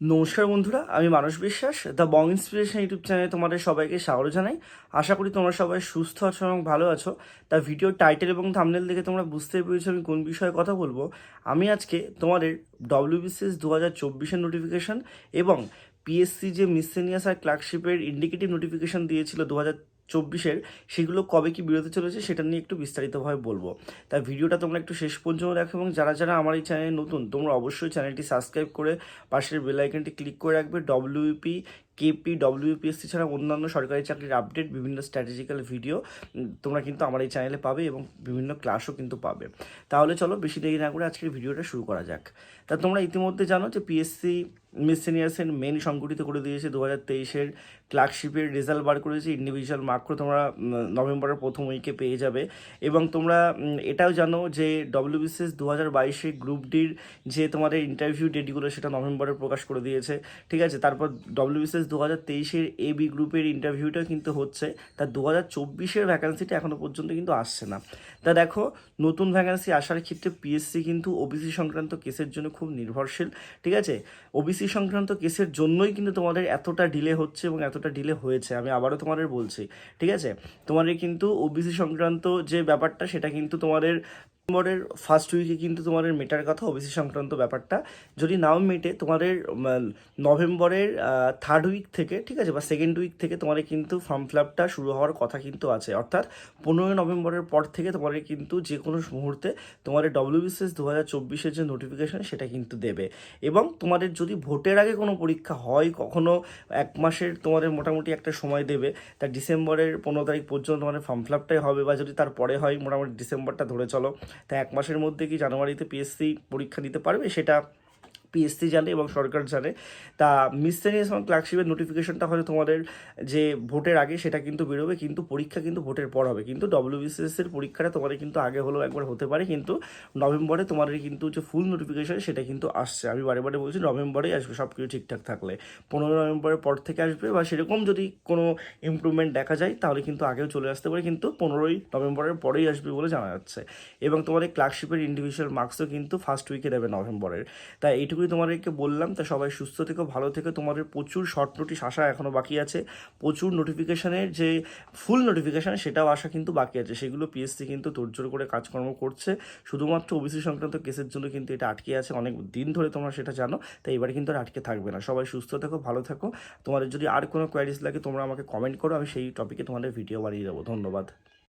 নমস্কার বন্ধুরা, আমি মানস বিশ্বাস দ্য বং ইন্সপিরেশন ইউটিউব চ্যানেলে তোমাদের সবাইকে স্বাগত জানাই। আশা করি তোমরা সবাই সুস্থ আছো এবং ভালো আছো। তা ভিডিও টাইটেল এবং থামনেল দেখে তোমরা বুঝতে পেরেছ আমি কোন বিষয়ে কথা বলব। আমি আজকে তোমাদের ডব্লিউবিসিএস দু হাজার চব্বিশের নোটিফিকেশন এবং পিএসসি যে মিসেনিয়াস আর ক্লার্কশিপের ইন্ডিকেটিভ নোটিফিকেশন দিয়েছিল দু হাজার চব্বিশের, সেগুলো কবে কি বিরতি চলেছে সেটা নিয়ে একটু বিস্তারিতভাবে বলব। তাই ভিডিওটা তোমরা একটু শেষ পর্যন্ত দেখো এবং যারা যারা আমার এই চ্যানেলে নতুন, তোমরা অবশ্যই চ্যানেলটি সাবস্ক্রাইব করে পাশের বেল আইকনটি ক্লিক করে রাখবে। ডব্লিউপি কেপি ডব্লিউপিএসসি ছাড়া অন্যান্য সরকারি চাকরির আপডেট, বিভিন্ন স্ট্র্যাটেজিক্যাল ভিডিও তোমরা কিন্তু আমার এই চ্যানেলে পাবে এবং বিভিন্ন ক্লাসও কিন্তু পাবে। তাহলে চলো বেশি দেরি না করে আজকের ভিডিওটা শুরু করা যাক। তা তোমরা ইতিমধ্যে জানো যে পিএসসি মিস সিনিয়ার্সের মেন সংগঠিত করে দিয়েছে দু হাজার তেইশের ক্লার্কশিপের রেজাল্ট বার করেছে ইন্ডিভিজুয়াল মার্কও তোমরা নভেম্বরের প্রথম উইকে পেয়ে যাবে। এবং তোমরা এটাও জানো যে ডব্লিউবিসিএস দু হাজার বাইশে গ্রুপ ডির যে তোমাদের ইন্টারভিউ ডেটগুলো সেটা নভেম্বরে প্রকাশ করে দিয়েছে। ঠিক আছে? তারপর ডব্লিউবিসিএস দু হাজার তেইশের এ বি গ্রুপের ইন্টারভিউটা কিন্তু হচ্ছে। তা দু হাজার চব্বিশের ভ্যাকান্সিটা এখনও পর্যন্ত কিন্তু আসছে না। তা দেখো, নতুন ভ্যাকান্সি আসার ক্ষেত্রে পিএসসি কিন্তু ওবিসি সংক্রান্ত কেসের জন্য খুব নির্ভরশীল। ঠিক আছে? ওবিসি সংক্রান্ত কেসের জন্যই কিন্তু তোমাদের এতটা ডিলে হচ্ছে এবং এতটা ডিলে হয়েছে। আমি আবারও তোমাদের বলছি, ঠিক আছে? তোমাদের কিন্তু ওবিসি সংক্রান্ত যে ব্যাপারটা, সেটা কিন্তু তোমাদের নভেম্বরের ফার্স্ট উইকে কিন্তু তোমাদের মেটার কথা ওবিসি সংক্রান্ত ব্যাপারটা। যদি নাও মেটে, তোমাদের নভেম্বরের থার্ড উইক থেকে, ঠিক আছে? বা সেকেন্ড উইক থেকে তোমাদের কিন্তু ফর্ম ফিল আপটা শুরু হওয়ার কথা কিন্তু আছে। অর্থাৎ পনেরোই নভেম্বরের পর থেকে তোমাদের কিন্তু যে কোনো মুহূর্তে তোমাদের ডব্লিউবিসিএস দু হাজার চব্বিশের যে নোটিফিকেশন সেটা কিন্তু দেবে। এবং তোমাদের যদি ভোটের আগে কোনো পরীক্ষা হয়, কখনো এক মাসের তোমাদের মোটামুটি একটা সময় দেবে, তা ডিসেম্বরের পনেরো তারিখ পর্যন্ত তোমাদের ফর্ম ফিল আপটাই হবে, বা যদি তারপরে হয়, মোটামুটি ডিসেম্বরটা ধরে চলো তা এক মাসের মধ্যে কি জানুয়ারিতে পিএসসি পরীক্ষা দিতে পারবে? সেটা পিএসসি জানে এবং সরকার জানে। তা মিসসেনিয়াস এবং ক্লার্কশিপের নোটিফিকেশনটা হয়তো তোমাদের যে ভোটের আগে সেটা কিন্তু বেরোবে, কিন্তু পরীক্ষা কিন্তু ভোটের পর হবে। কিন্তু ডব্লিউবিসিএস এর পরীক্ষাটা তোমাদের কিন্তু আগে হলেও একবার হতে পারে, কিন্তু নভেম্বরে তোমাদের কিন্তু যে ফুল নোটিফিকেশন সেটা কিন্তু আসছে। আমি বারে বারে বলছি, নভেম্বরেই আসবে সব কিছু ঠিকঠাক থাকলে। পনেরো নভেম্বরের পর থেকে আসবে বা সেরকম যদি কোনো ইমপ্রুভমেন্ট দেখা যায়, তাহলে কিন্তু আগেও চলে আসতে পারে, কিন্তু পনেরোই নভেম্বরের পরেই আসবে বলে জানা যাচ্ছে। এবং তোমাদের ক্লার্কশিপের ইন্ডিভিজুয়াল মার্কসও কিন্তু ফার্স্ট উইকে দেবে নভেম্বরের। তাই এইটুকুই তোমাদেরকে বললাম, তা সবাই সুস্থ থেকো, ভালো থেকো। তোমাদের প্রচুর শর্ট নোটিশ আসা এখনও বাকি আছে। প্রচুর নোটিফিকেশনের যে ফুল নোটিফিকেশান সেটাও আসা কিন্তু বাকি আছে। সেগুলো পিএসসি কিন্তু তোড়জোড় করে কাজকর্ম করছে। শুধুমাত্র ওবিসি সংক্রান্ত কেসের জন্য কিন্তু এটা আটকে আছে। অনেক দিন ধরে তোমরা সেটা জানো, তাই এবারে কিন্তু আর আটকে থাকবে না। সবাই সুস্থ থেকো, ভালো থাকো। তোমাদের যদি আর কোনো কোয়ারিজ লাগে, তোমরা আমাকে কমেন্ট করো, আমি সেই টপিকে তোমাদের ভিডিও বানিয়ে দেবো। ধন্যবাদ।